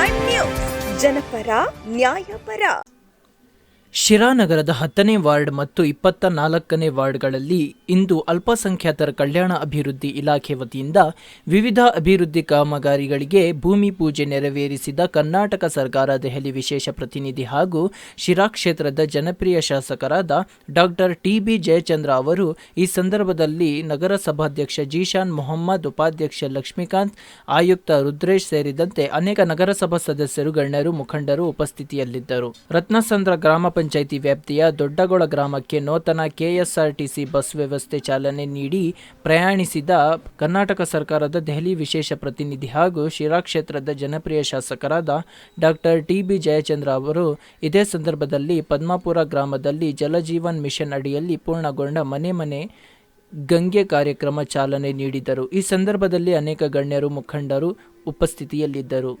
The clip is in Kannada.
ಪ್ರೈಮ್ ನ್ಯೂಸ್ ಜನಪರ ನ್ಯಾಯಪರ. ಶಿರಾ ನಗರದ ಹತ್ತನೇ ವಾರ್ಡ್ ಮತ್ತು ಇಪ್ಪತ್ತ ನಾಲ್ಕನೇ ವಾರ್ಡ್ಗಳಲ್ಲಿ ಇಂದು ಅಲ್ಪಸಂಖ್ಯಾತರ ಕಲ್ಯಾಣ ಅಭಿವೃದ್ಧಿ ಇಲಾಖೆ ವತಿಯಿಂದ ವಿವಿಧ ಅಭಿವೃದ್ಧಿ ಕಾಮಗಾರಿಗಳಿಗೆ ಭೂಮಿ ಪೂಜೆ ನೆರವೇರಿಸಿದ ಕರ್ನಾಟಕ ಸರ್ಕಾರ ದೆಹಲಿ ವಿಶೇಷ ಪ್ರತಿನಿಧಿ ಹಾಗೂ ಶಿರಾ ಕ್ಷೇತ್ರದ ಜನಪ್ರಿಯ ಶಾಸಕರಾದ ಡಾಕ್ಟರ್ ಟಿಬಿ ಜಯಚಂದ್ರ ಅವರು ಈ ಸಂದರ್ಭದಲ್ಲಿ ನಗರಸಭಾಧ್ಯಕ್ಷ ಜೀಶಾನ್ ಮೊಹಮ್ಮದ್, ಉಪಾಧ್ಯಕ್ಷ ಲಕ್ಷ್ಮೀಕಾಂತ್, ಆಯುಕ್ತ ರುದ್ರೇಶ್ ಸೇರಿದಂತೆ ಅನೇಕ ನಗರಸಭಾ ಸದಸ್ಯರು, ಗಣ್ಯರು, ಮುಖಂಡರು ಉಪಸ್ಥಿತಿಯಲ್ಲಿದ್ದರು. ರತ್ನಸಂದ್ರ ಗ್ರಾಮ ಪಂಚಾಯಿತಿ ವ್ಯಾಪ್ತಿಯ ದೊಡ್ಡಗೊಳ ಗ್ರಾಮಕ್ಕೆ ನೂತನ ಕೆಎಸ್ಆರ್ಟಿಸಿ ಬಸ್ ವ್ಯವಸ್ಥೆ ಚಾಲನೆ ನೀಡಿ ಪ್ರಯಾಣಿಸಿದ ಕರ್ನಾಟಕ ಸರ್ಕಾರದ ದೆಹಲಿ ವಿಶೇಷ ಪ್ರತಿನಿಧಿ ಹಾಗೂ ಶಿರಾ ಕ್ಷೇತ್ರದ ಜನಪ್ರಿಯ ಶಾಸಕರಾದ ಡಾಕ್ಟರ್ ಟಿ ಬಿ ಜಯಚಂದ್ರ ಅವರು ಇದೇ ಸಂದರ್ಭದಲ್ಲಿ ಪದ್ಮಾಪುರ ಗ್ರಾಮದಲ್ಲಿ ಜಲಜೀವನ್ ಮಿಷನ್ ಅಡಿಯಲ್ಲಿ ಪೂರ್ಣಗೊಂಡ ಮನೆ ಮನೆ ಗಂಗೆ ಕಾರ್ಯಕ್ರಮ ಚಾಲನೆ ನೀಡಿದರು. ಈ ಸಂದರ್ಭದಲ್ಲಿ ಅನೇಕ ಗಣ್ಯರು ಮುಖಂಡರು ಉಪಸ್ಥಿತಿಯಲ್ಲಿದ್ದರು.